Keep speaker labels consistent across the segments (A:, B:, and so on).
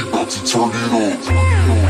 A: I got to turn it
B: on.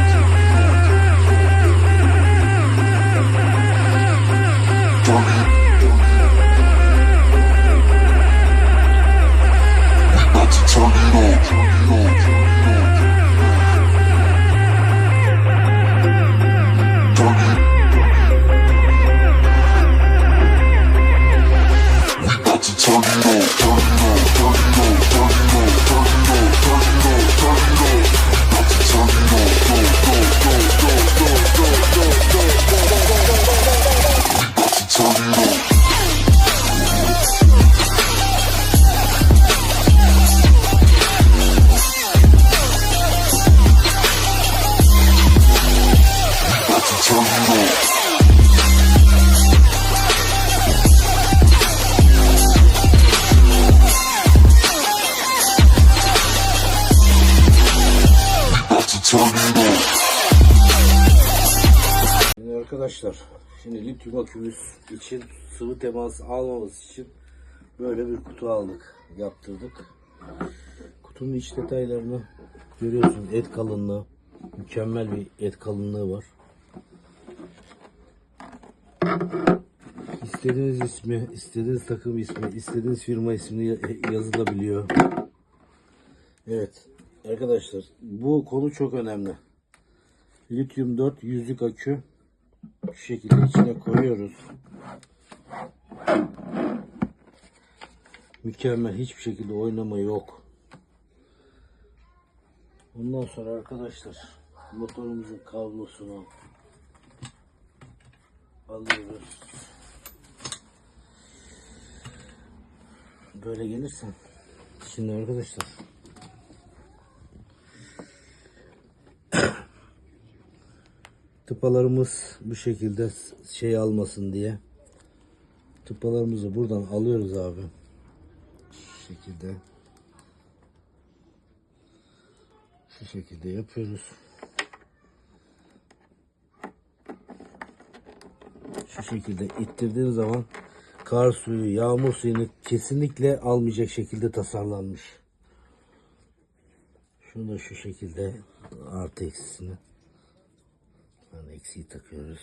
B: Arkadaşlar, şimdi lityum akümüz için sıvı temas almaması için böyle bir kutu aldık, yaptırdık. Kutunun iç detaylarını görüyorsunuz. Et kalınlığı, mükemmel bir et kalınlığı var. İstediğiniz ismi, istediğiniz takım ismi, istediğiniz firma ismi ya- yazılabiliyor. Evet arkadaşlar bu konu çok önemli. Lityum 4 yüzlük akü şu şekilde içine koyuyoruz. Mükemmel hiçbir şekilde oynama yok. Ondan sonra arkadaşlar motorumuzun kablosunu alıyoruz. Böyle gelirse şimdi arkadaşlar tıpalarımız bu şekilde şey almasın diye. Tıpalarımızı buradan alıyoruz abi. Şu şekilde. Şu şekilde yapıyoruz. Şu şekilde ittirdiğiniz zaman kar suyu yağmur suyunu kesinlikle almayacak şekilde tasarlanmış. Şunu da şu şekilde artı eksisini eksiği takıyoruz.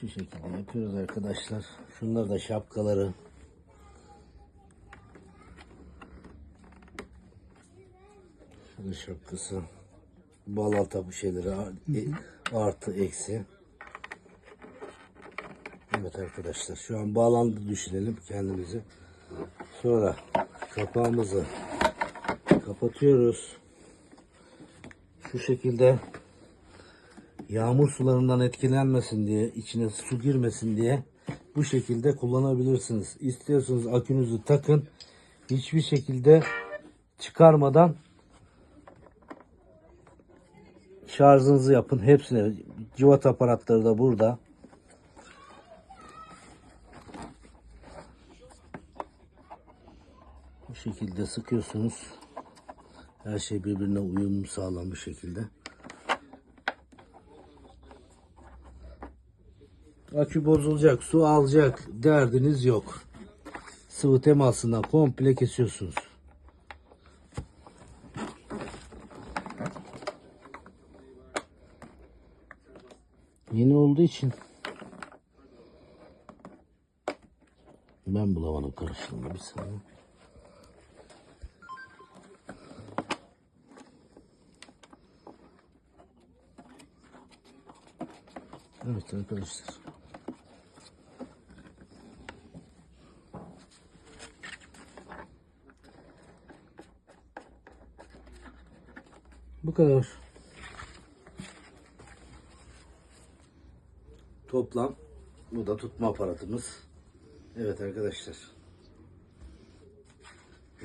B: Şu şekilde yapıyoruz arkadaşlar. Şunlar da şapkaları. Şunun şapkası. Balata bu şeyleri e, artı eksi. Evet arkadaşlar şu an bağlandı düşünelim kendimizi. Sonra kapağımızı kapatıyoruz. Şu şekilde yağmur sularından etkilenmesin diye, içine su girmesin diye bu şekilde kullanabilirsiniz. İstiyorsanız akünüzü takın. Hiçbir şekilde çıkarmadan şarjınızı yapın. Hepsine civat aparatları da burada. Bu şekilde sıkıyorsunuz. Her şey birbirine uyum sağlamış şekilde. Akü bozulacak, su alacak derdiniz yok. Sıvı temasından komple kesiyorsunuz. Yeni olduğu için ben bulamadım karıştırma bir saniye. Evet arkadaşlar. Bu kadar. Toplam bu da tutma aparatımız. Evet arkadaşlar.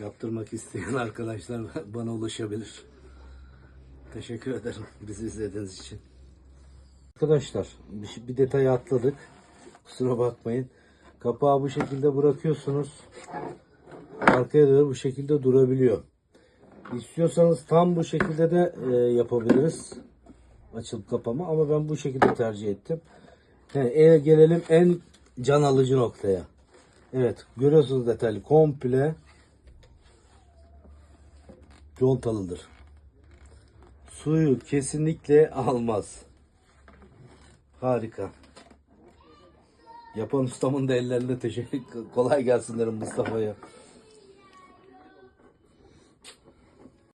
B: Yaptırmak isteyen arkadaşlar bana ulaşabilir. Teşekkür ederim bizi izlediğiniz için. Arkadaşlar bir, bir detay atladık. Kusura bakmayın. Kapağı bu şekilde bırakıyorsunuz. Arkaya doğru bu şekilde durabiliyor. İstiyorsanız tam bu şekilde de e, yapabiliriz. Açılıp kapama ama ben bu şekilde tercih ettim. Yani e, gelelim en can alıcı noktaya. Evet görüyorsunuz detaylı komple Contalıdır. Suyu kesinlikle almaz. Harika. Yapan ustamın da ellerine teşekkür kolay gelsin derim Mustafa'ya.